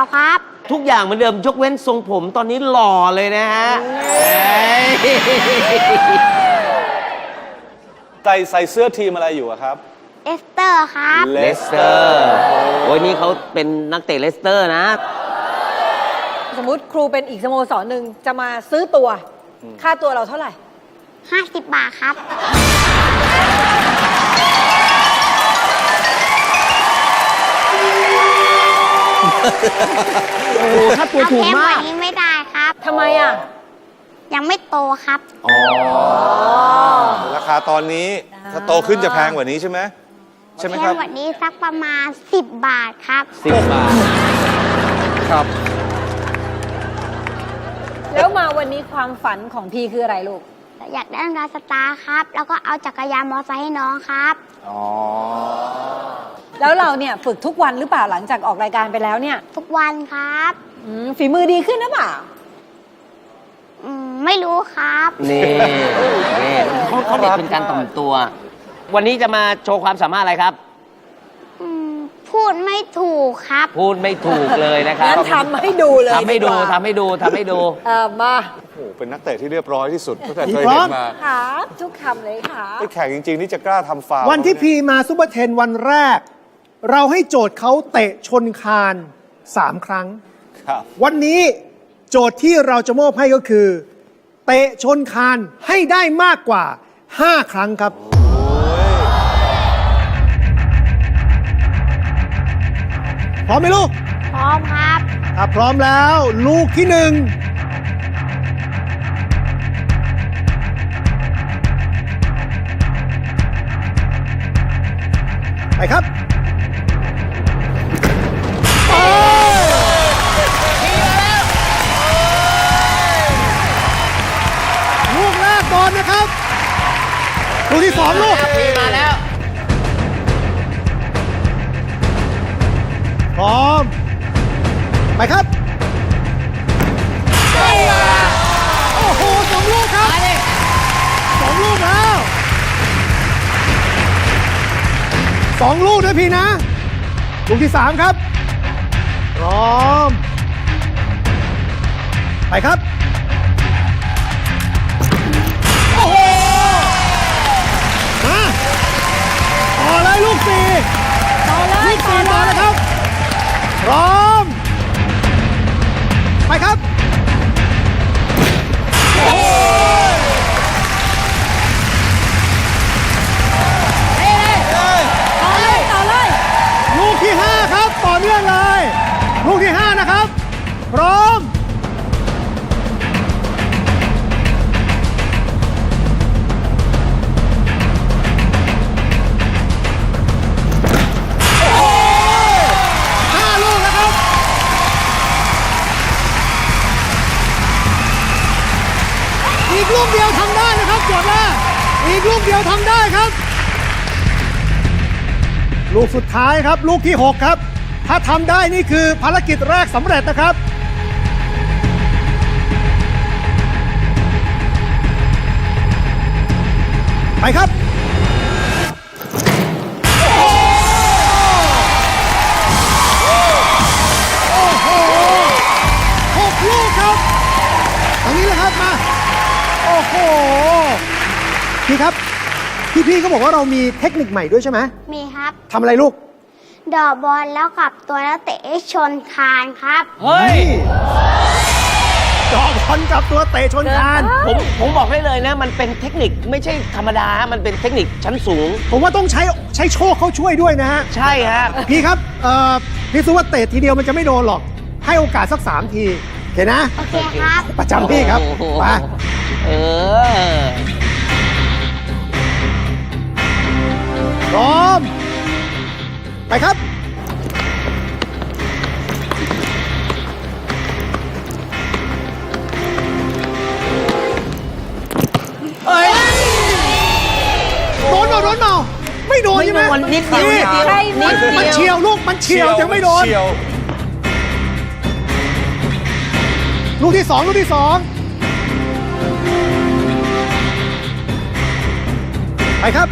วบครับ ทุกอย่างเหมือนเดิมยกเว้นทรงผมตอนนี้หล่อเลยนะฮะเอ้ยใส่ใส่เสื้อทีมอะไรอยู่อะครับ เอสเตอร์ครับ เลสเตอร์โอ้ยนี่เขาเป็นนักเตะเลสเตอร์นะ สมมุติครูเป็นอีกสโมสรหนึ่งจะมาซื้อตัว ค่าตัวเราเท่าไหร่ 50 บาทครับ โอ้โหค่าตัวเอาถูกแพงกมาว่ากนี้ไม่ได้ครับ ทำไมอะ ยังไม่โตครับ ราคาตอนนี้ถ้าโตขึ้นจะแพงกว่านี้ใช่ไหมใช่ไหมแพครังบกว่านี้สักประมาณ 10 บาทครับ สิบบาท ครับ แล้วมาวันนี้ความฝันของพีคืออะไรลูก อยากได้นาฬิกาสตาร์ครับ แล้วก็เอาจักรยานมอเตอร์ไซค์ให้น้องครับ อ๋อ แล้วเราเนี่ยฝึกทุกวันหรือเปล่าหลังจากออกรายการไปแล้วเนี่ยทุกวันครับ อืมฝีมือดีขึ้นหรือเปล่า อืมไม่รู้ครับ นี่นี่เขาเขาเด็กเป็นการต่อมตัว วันนี้จะมาโชว์ความสามารถอะไรครับอืม พูดไม่ถูกครับ พูดไม่ถูกเลยนะครับงั้นทำให้ดูเลยทำให้ดูกว่าทำให้ดูทำให้ดู เออมาโอ้โหเป็นนักเตะที่เรียบร้อยที่สุดตั้งแต่เคยพร้เห็อมนมาขาทุกคำเลยขาไอ้แข่งจริง ๆ นี่จะกล้าทำฟาวล์วันที่ไหมพีมาซูเปอร์เทนวันแรก เราให้โจทย์เขาเตะชนคานสามครั้ง ครับ วันนี้โจทย์ที่เราจะมอบให้ก็คือ เตะชนคานให้ได้มากกว่า 5 ครั้งครับ พร้อมไหมลูก พร้อมครับ ถ้าพร้อมแล้ว ลูกที่หนึ่งไปครับโอ้ลูกแรกก่อนนะครับ ลูกที่สองลูกพีมาแล้ว พร้อม ไปครับโอ้โหสองลูกครับสองลูกแล้วสองลูกด้วยพี่นะ ลูกที่สามครับ พร้อม ไปครับ พร้อม ห้าลูกแล้วครับ อีกลูกเดียวทำได้นะครับจวดแรกอีกลูกเดียวทำได้ครับ ลูกสุดท้ายครับ ลูกที่ 6 ครับ ถ้าทำได้นี่คือภารกิจแรกสำเร็จนะครับ ครับ โอ้โหหกลูกครับตรงนี้เลยครับมา โอ้โห พี่ครับ พี่ๆเขาบอกว่าเรามีเทคนิคใหม่ด้วยใช่ไหมมีครับ ทำอะไรลูก ดอกบอลแล้วกลับตัวแล้วเตะให้ชนคานครับ เฮ้ย จอบอลกับตัวเตะชนคาน ผมผมบอกได้เลยนะ มันเป็นเทคนิคไม่ใช่ธรรมดา มันเป็นเทคนิคชั้นสูง ผมว่าต้องใช้ใช้โชคเขาช่วยด้วยนะฮะ ใช่ฮะ พี่ครับเอ่อพี่ซูว่าเตะทีเดียวมันจะไม่โดนหรอก ให้โอกาสสักสามทีโอเคนะ โอเคครับ ประจำพี่ครับโอ้โหมาเออพร้อม ไปครับ ดนเปล่าโดนเปล่าไม่โดนไม่ใช่ไหมโดนนิดเดียวนี่นิดเดียวใครนิมาดเดียว มันเฉียวลูกมันเฉียวยังไม่โดน เฉียวลูกที่สองลูกที่สองไปครับ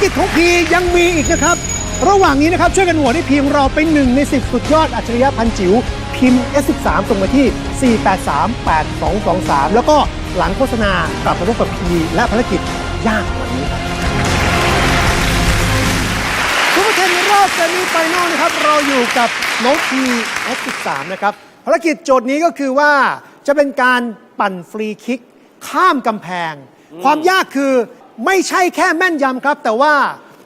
กิจของพียังมีอีกนะครับ ระหว่างนี้นะครับช่วยกันโหวตให้พีของเราเป็นหนึ่งใน 10 สุดยอดอัจฉริยะพันจิ๋วพิมพ์ S13 ส่งมาที่ 4838223 แล้วก็หลังโฆษณากลับมาพบกับพีและภารกิจยากกว่านี้ครับทุกท่านรอบเซมิไฟแนลนะครับ เราอยู่กับน้องพี S13 นะครับ ภารกิจโจทย์นี้ก็คือว่าจะเป็นการปั่นฟรีคิกข้ามกำแพง ความยากคือ ไม่ใช่แค่แม่นยำครับ แต่ว่า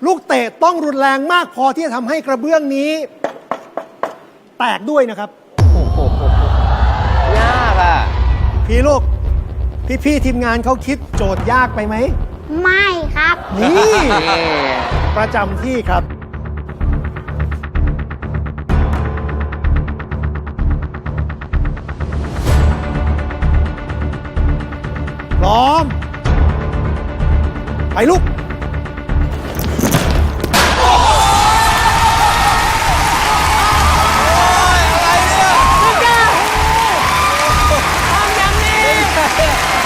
ลูกเตะต้องรุนแรงมากพอที่จะทำให้กระเบื้องนี้ แตกด้วยนะครับ ยากอะ พี่ลูก พี่ๆทีมงานเขาคิดโจทย์ยากไปไหม ไม่ครับ นี่นี่ประจำที่ครับ พร้อม ไปลูก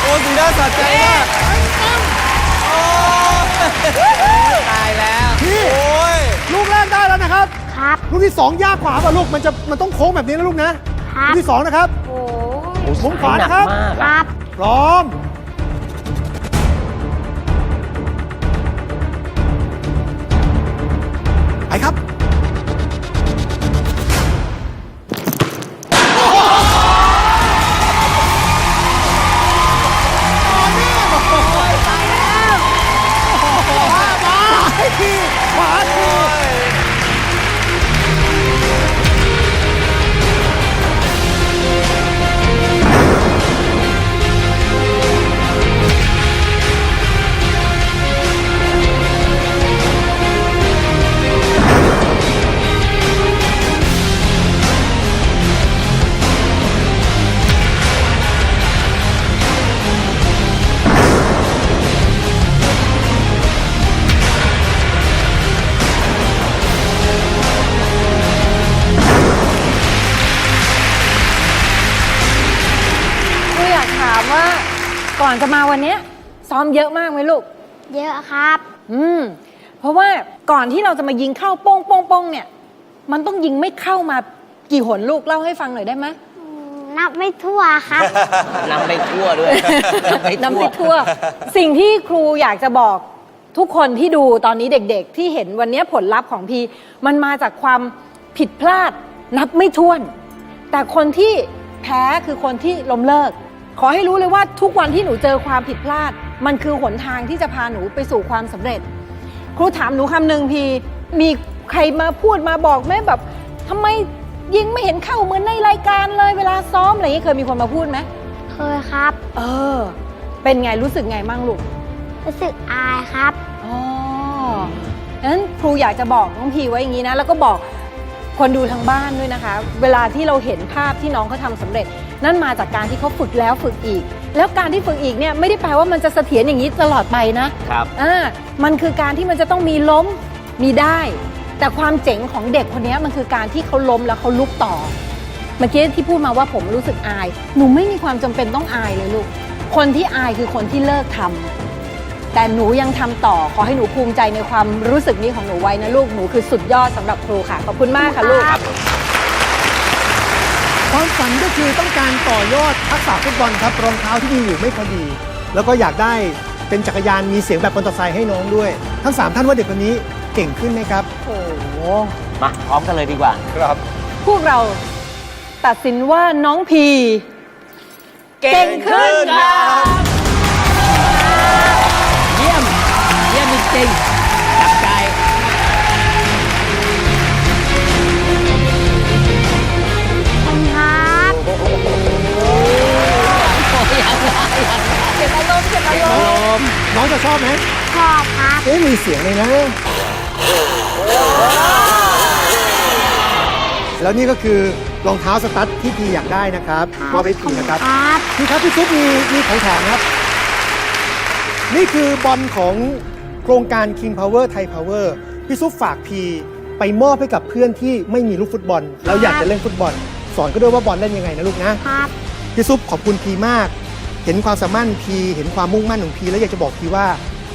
โอ้สีหน้าสะใจมากตายแล้ว พี่ โอ้ย ลูกแรกได้แล้วนะครับ ครับ ลูกที่สองยากกว่าป่ะลูก มันจะ มันต้องโค้งแบบนี้นะลูกนะ ครัลูบกที่สองนะครับโอ้มุมขวานะครับหกมากคอะรับ พร้อม อนจะมาวันเนี้ยซ้อมเยอะมากไหมลูก เยอะครับ อืม เพราะว่าก่อนที่เราจะมายิงเข้าโป้งโป้งโป้งเนี่ย มันต้องยิงไม่เข้ามากี่หนลูกเล่าให้ฟังหน่อยได้ไหมนับไม่ทั่วครับ นำไปทั่วด้วยนำไปทั่ว สิ่งที่ครูอยากจะบอกทุกคนที่ดูตอนนี้เด็กๆ ที่เห็นวันนี้ผลลัพธ์ของพีมันมาจากความผิดพลาดนับไม่ถ้วน แต่คนที่แพ้คือคนที่ล้มเลิก ขอให้รู้เลยว่าทุกวันที่หนูเจอความผิดพลาด มันคือหนทางที่จะพาหนูไปสู่ความสำเร็จ ครูถามหนูคำหนึ่งพีมีใครมาพูดมาบอกไหมแบบทำไมยิงไม่เห็นเข้าเหมือนในรายการเลยเวลาซ้อมอะไรอย่างนี้เคยมีคนมาพูดไหมเคยครับ เออ เป็นไงรู้สึกไงมั่งลูกรู้สึกอายครับอ๋อนั้นครูอยากจะบอกน้องพีไว้อย่างนี้นะ แล้วก็บอก คนดูทางบ้านด้วยนะคะ เวลาที่เราเห็นภาพที่น้องเขาทำสำเร็จ นั่นมาจากการที่เขาฝึกแล้วฝึกอีก แล้วการที่ฝึกอีกเนี่ยไม่ได้แปลว่ามันจะเสถียรอย่างนี้ตลอดไปนะครับอ่ามันคือการที่มันจะต้องมีล้มมีได้ แต่ความเจ๋งของเด็กคนนี้มันคือการที่เขาล้มแล้วเขาลุกต่อเมื่อกี้ที่พูดมาว่าผมรู้สึกอาย หนูไม่มีความจำเป็นต้องอายเลยลูก คนที่อายคือคนที่เลิกทำ แต่หนูยังทำต่อขอให้หนูภูมิใจในความรู้สึกนี้ของหนูไว้นะลูกหนูคือสุดยอดสำหรับครูค่ะ ขอบคุณมากค่ะลูกความฝันก็คือต้องการต่อยอดทักษะฟุตบอลครับรองเท้าที่มีอยู่ไม่พอดี แล้วก็อยากได้เป็นจักรยานมีเสียงแบบมอเตอร์ไซค์ให้น้องด้วย ทั้ง 3 ท่านว่าเด็กคนนี้เก่งขึ้นไหมครับ โอ้โหมาพร้อมกันเลยดีกว่าครับ พวกเราตัดสินว่าน้องพี เก่งขึ้นค่ะเจริงๆจับใจขอบคุณครับเก็บอารมณ์เก็บอารมณ์น้องจะชอบไหมชอบครับเอ๊ะมีเสียงเลยนะ แล้วนี่ก็คือรองเท้าสตั๊ดที่พีอยากได้นะครับมอบให้พีนะครับ ครับ พี่ครับพี่ซุปมีมีของแถมครับ นี่คือบอลของโครงการ King Power Thai Power พี่ซุปฝากพีไปมอบให้กับเพื่อนที่ไม่มีลูกฟุตบอล แล้วอยากจะเล่นฟุตบอล สอนก็ด้วยว่าบอลเล่นยังไงนะลูกนะครับ พี่ซุปขอบคุณพีมาก เห็นความสามารถของพีเห็นความมุ่งมั่นของพีแล้วอยากจะบอกพีว่า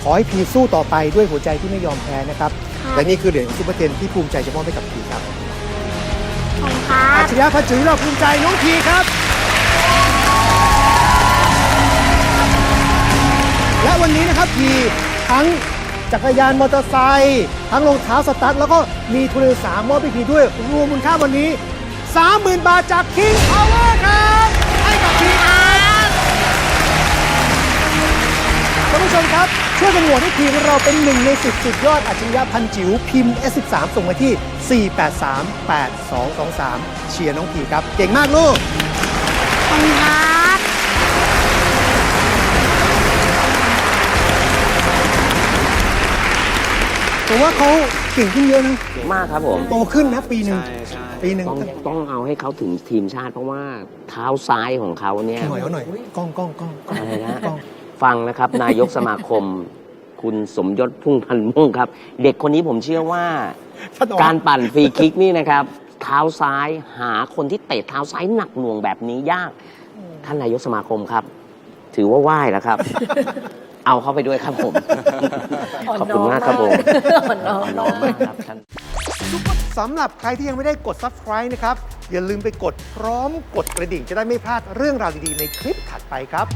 ขอให้พีสู้ต่อไปด้วยหัวใจที่ไม่ยอมแพ้นะครับและนี่คือเหรียญของซุปเปอร์เทนที่ภูมิใจจะมอบให้กับพีครับ ขอบคุณครัอับจฉริยะพันจุ๋ยเราภูมิใจน้องพีครับ และวันนี้นะครับพีทั้ง จักรยานมอเตอร์ไซค์ทั้งรองเท้าสตั๊ดแล้วก็มีทุนการศึกษามอบให้พีด้วยรวมมูลค่าวันนี้ 30,000 บาทจาก King Power ครับให้กับพีครับท่านผู้ชมครับ ช่วยกันโหวตให้ทีมเราเป็นหนึ่งใน 10 สุดยอดอัจฉริยะพันจิ๋วพิมพ์ S13 ส่งมาที่ 4838223 เชียร์น้องพีครับ เก่งมากลูก ผมว่าเขาเก่งขึ้นเยอะนะมากครับผม โตขึ้นนะปีหนึ่งใช่ใช่ปีหนึ่งต้องต้องเอาให้เขาถึงทีมชาติเพราะว่าเท้าซ้ายของเขาเนี่ยหน่อยเอาหน่อยกล้องกล้องกล้องกล้องอะไรนะกล้องฟังนะครับ นายกสมาคม คุณสมยศพุ่งพันธ์ม่วงครับ เด็กคนนี้ผมเชื่อว่าท่านออกการปั่นฟรีคิกนี่นะครับ เท้าซ้ายหาคนที่เตะเท้าซ้ายหนักหน่วงแบบนี้ยาก ท่านนายกสมาคมครับ ถือว่าไหว้แล้วครับ เอาเข้าไปด้วยครับผม ขอบคุณมากครับผมอ่อนน้อมอ่อนน้อมมากครับท่าน สำหรับใครที่ยังไม่ได้กด subscribe นะครับ อย่าลืมไปกดพร้อมกดกระดิ่งจะได้ไม่พลาดเรื่องราวดี ๆ ในคลิปถัดไปครับ